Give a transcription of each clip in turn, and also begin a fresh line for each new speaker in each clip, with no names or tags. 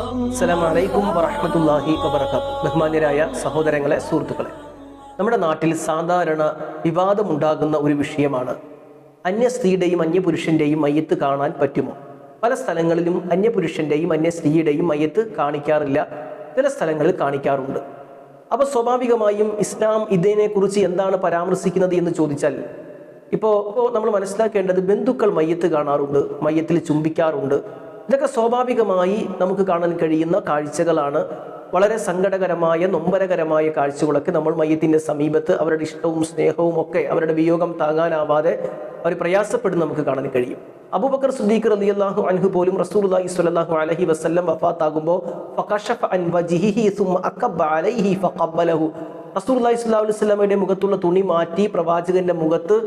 അസ്സലാമു വറഹമത്തല്ലാഹി വബറകാതുഹു. ബഹുമാന്യരായ സഹോദരങ്ങളെ സുഹൃത്തുക്കളെ നമ്മുടെ നാട്ടിൽ സാധാരണ വിവാദമുണ്ടാകുന്ന ഒരു വിഷയമാണ്. അന്യ സ്ത്രീയുടെയും അന്യ മയ്യത്ത് കാണാൻ പറ്റുമോ? പല സ്ഥലങ്ങളിലും അന്യ പുരുഷന്റെയും അന്യ സ്ത്രീയുടെയും മയ്യത്ത് കാണിക്കാറില്ല. ചില സ്ഥലങ്ങളിൽ കാണിക്കാറുണ്ട്. അപ്പോൾ സ്വാഭാവികമായും ഇസ്ലാം ഇതിനെക്കുറിച്ച് എന്താണ് പരാമർശിക്കുന്നത് എന്ന് ചോദിച്ചാൽ ഇപ്പോൾ നമ്മൾ മനസ്സിലാക്കേണ്ടത് ബന്ധുക്കൾ മയ്യത്ത് കാണാറുണ്ട് മയ്യത്തിൽ ചുംബിക്കാറുണ്ട്. ഇതൊക്കെ സ്വാഭാവികമായി നമുക്ക് കാണാൻ കഴിയുന്ന കാഴ്ചകളാണ്. വളരെ സങ്കടകരമായ നൊമ്പരകരമായ കാഴ്ചകളൊക്കെ നമ്മൾ മയ്യത്തിന്റെ സമീപത്ത് അവരുടെ ഇഷ്ടവും സ്നേഹവും ഒക്കെ അവരുടെ വിയോഗം താങ്ങാനാവാതെ അവർ പ്രയാസപ്പെടുന്ന നമുക്ക് കാണാൻ കഴിയും. അബൂബക്കർ സുദ്ദീഖ് അള്ളാഹു അൻഹു പോലും റസൂലുള്ളാഹി സ്വല്ലല്ലാഹു അലൈഹി വസല്ലം വഫാത്താകുമ്പോൾ റസൂലുള്ളാഹി സ്വല്ലല്ലാഹു അലൈഹി വസല്ലമയുടെ മുഖത്തുള്ള തുണി മാറ്റി പ്രവാചകന്റെ മുഖത്ത്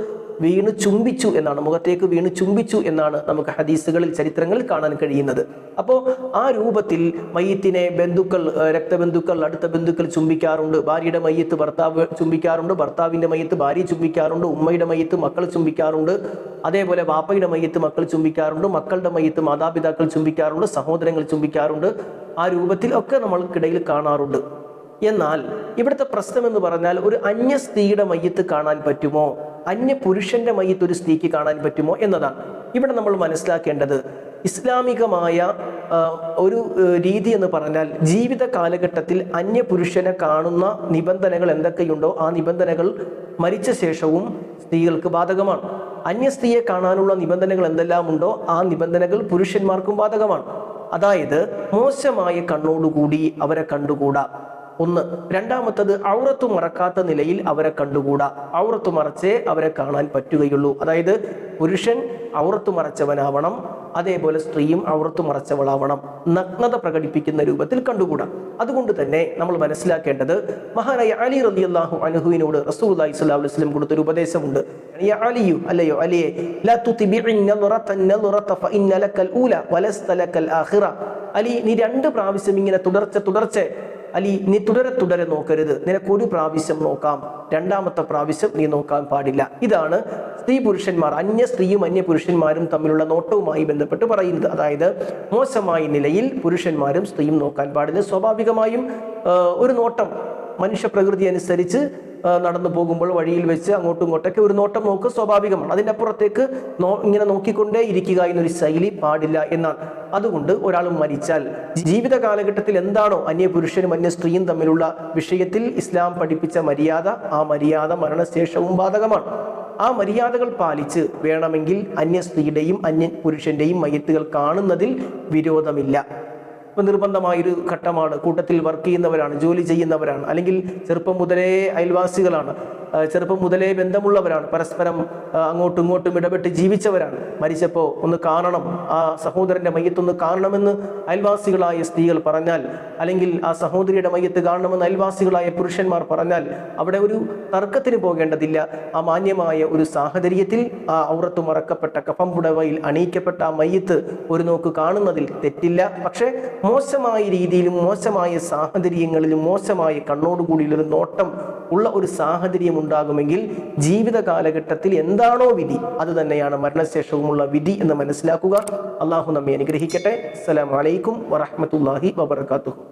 വീണ് ചുംബിച്ചു എന്നാണ് മുഖത്തേക്ക് വീണ് ചുംബിച്ചു എന്നാണ് നമുക്ക് ഹദീസുകളിൽ ചരിത്രങ്ങളിൽ കാണാൻ കഴിയുന്നത്. അപ്പോൾ ആ രൂപത്തിൽ മയ്യത്തിനെ ബന്ധുക്കൾ രക്തബന്ധുക്കൾ അടുത്ത ബന്ധുക്കൾ ചുംബിക്കാറുണ്ട്. ഭാര്യയുടെ മയ്യത്ത് ഭർത്താവ് ചുംബിക്കാറുണ്ട്. ഭർത്താവിന്റെ മയ്യത്ത് ഭാര്യ ചുംബിക്കാറുണ്ട്. ഉമ്മയുടെ മയ്യത്ത് മക്കൾ ചുംബിക്കാറുണ്ട്. അതേപോലെ വാപ്പയുടെ മയ്യത്ത് മക്കൾ ചുംബിക്കാറുണ്ട്. മക്കളുടെ മയ്യത്ത് മാതാപിതാക്കൾ ചുംബിക്കാറുണ്ട്. സഹോദരങ്ങൾ ചുംബിക്കാറുണ്ട്. ആ രൂപത്തിൽ ഒക്കെ നമ്മൾക്കിടയിൽ കാണാറുണ്ട്. എന്നാൽ ഇവിടുത്തെ പ്രശ്നം എന്ന് പറഞ്ഞാൽ ഒരു അന്യ സ്ത്രീയുടെ മയ്യത്ത് കാണാൻ പറ്റുമോ? അന്യ പുരുഷന്റെ മയ്യത്ത് ഒരു സ്ത്രീക്ക് കാണാൻ പറ്റുമോ എന്നതാണ്. ഇവിടെ നമ്മൾ മനസ്സിലാക്കേണ്ടത് ഇസ്ലാമികമായ ഒരു രീതി എന്ന് പറഞ്ഞാൽ ജീവിത കാലഘട്ടത്തിൽ അന്യ പുരുഷനെ കാണുന്ന നിബന്ധനകൾ എന്തൊക്കെയുണ്ടോ ആ നിബന്ധനകൾ മരിച്ച ശേഷവും സ്ത്രീകൾക്ക് ബാധകമാണ്. അന്യ സ്ത്രീയെ കാണാനുള്ള നിബന്ധനകൾ എന്തെല്ലാം ഉണ്ടോ ആ നിബന്ധനകൾ പുരുഷന്മാർക്കും ബാധകമാണ്. അതായത് മോശമായ കണ്ണോടുകൂടി അവരെ കണ്ടുകൂടാ. ഒന്ന്. രണ്ടാമത്തത് ഔറത്തു മറക്കാത്ത നിലയിൽ അവരെ കണ്ടുകൂടാ. ഔറത്തു മറച്ചേ അവരെ കാണാൻ പറ്റുകയുള്ളൂ. അതായത് പുരുഷൻ ഔറത്തു മറച്ചവനാവണം അതേപോലെ സ്ത്രീയും ഔറത്തു മറച്ചവളാവണം. നഗ്നത പ്രകടിപ്പിക്കുന്ന രൂപത്തിൽ കണ്ടുകൂടാ. അതുകൊണ്ട് തന്നെ നമ്മൾ മനസ്സിലാക്കേണ്ടത് മഹാനായ അലി റളിയല്ലാഹു അള്ളാഹു റസൂലുള്ളാഹി റസൂൽ അലൈഹി വസല്ലം കൊടുത്തൊരു ഉപദേശമുണ്ട്. അലിയു അലിയെ അലി നീ രണ്ട് പ്രാവശ്യം ഇങ്ങനെ തുടർച്ച തുടർച്ച അലി നീ തുടരെ തുടരെ നോക്കരുത്. നിനക്ക് ഒരു പ്രാവശ്യം നോക്കാം. രണ്ടാമത്തെ പ്രാവശ്യം നീ നോക്കാൻ പാടില്ല. ഇതാണ് സ്ത്രീ പുരുഷന്മാർ അന്യ സ്ത്രീയും അന്യ പുരുഷന്മാരും തമ്മിലുള്ള നോട്ടവുമായി ബന്ധപ്പെട്ട് പറയുന്നത്. അതായത് മോശമായ നിലയിൽ പുരുഷന്മാരും സ്ത്രീയും നോക്കാൻ പാടില്ല. സ്വാഭാവികമായും ഒരു നോട്ടം മനുഷ്യ പ്രകൃതി അനുസരിച്ച് നടന്നു പോകുമ്പോൾ വഴിയിൽ വെച്ച് അങ്ങോട്ടും ഇങ്ങോട്ടൊക്കെ ഒരു നോട്ടം നോക്ക് സ്വാഭാവികമാണ്. അതിന്റെ അപ്പുറത്തേക്ക് നോ ഇങ്ങനെ നോക്കിക്കൊണ്ടേ ഇരിക്കുക എന്നൊരു ശൈലി പാടില്ല എന്നാണ്. അതുകൊണ്ട് ഒരാൾ മരിച്ചാൽ ജീവിത കാലഘട്ടത്തിൽ എന്താണോ അന്യ പുരുഷനും അന്യ സ്ത്രീയും തമ്മിലുള്ള വിഷയത്തിൽ ഇസ്ലാം പഠിപ്പിച്ച മര്യാദ ആ മര്യാദ മരണശേഷവും ബാധകമാണ്. ആ മര്യാദകൾ പാലിച്ച് വേണമെങ്കിൽ അന്യ സ്ത്രീയുടെയും അന്യ പുരുഷന്റെയും മയ്യത്തുകൾ കാണുന്നതിൽ വിരോധമില്ല. ഇപ്പം നിർബന്ധമായൊരു ഘട്ടമാണ്. കൂട്ടത്തിൽ വർക്ക് ചെയ്യുന്നവരാണ് ജോലി ചെയ്യുന്നവരാണ്. അല്ലെങ്കിൽ ചെറുപ്പം മുതലേ അയൽവാസികളാണ്. ചെറുപ്പം മുതലേ ബന്ധമുള്ളവരാണ്. പരസ്പരം അങ്ങോട്ടും ഇങ്ങോട്ടും ഇടപെട്ട് ജീവിച്ചവരാണ്. മരിച്ചപ്പോൾ ഒന്ന് കാണണം. ആ സഹോദരന്റെ മയ്യത്തൊന്ന് കാണണമെന്ന് അയൽവാസികളായ സ്ത്രീകൾ പറഞ്ഞാൽ അല്ലെങ്കിൽ ആ സഹോദരിയുടെ മയ്യത്ത് കാണണമെന്ന് അയൽവാസികളായ പുരുഷന്മാർ പറഞ്ഞാൽ അവിടെ ഒരു തർക്കത്തിന് പോകേണ്ടതില്ല. ആ മാന്യമായ ഒരു സാഹചര്യത്തിൽ ആ ഔറത്ത് മറക്കപ്പെട്ട കഫംപുടവയിൽ അണിയിക്കപ്പെട്ട ആ മയ്യത്ത് ഒരു നോക്ക് കാണുന്നതിൽ തെറ്റില്ല. പക്ഷേ മോശമായ രീതിയിലും മോശമായ സാഹചര്യങ്ങളിലും മോശമായ കണ്ണോടുകൂടിയുള്ളൊരു നോട്ടം ഉള്ള ഒരു സാഹചര്യം ഉണ്ടാകുമെങ്കിൽ ജീവിത കാലഘട്ടത്തിൽ എന്താണോ വിധി അത് തന്നെയാണ് മരണശേഷവുമുള്ള വിധി എന്ന് മനസ്സിലാക്കുക. അള്ളാഹു നമ്മെ അനുഗ്രഹിക്കട്ടെ. അസ്സലാമു അലൈക്കും വറഹ്മത്തുള്ളാഹി വബർക്കാത്തുഹു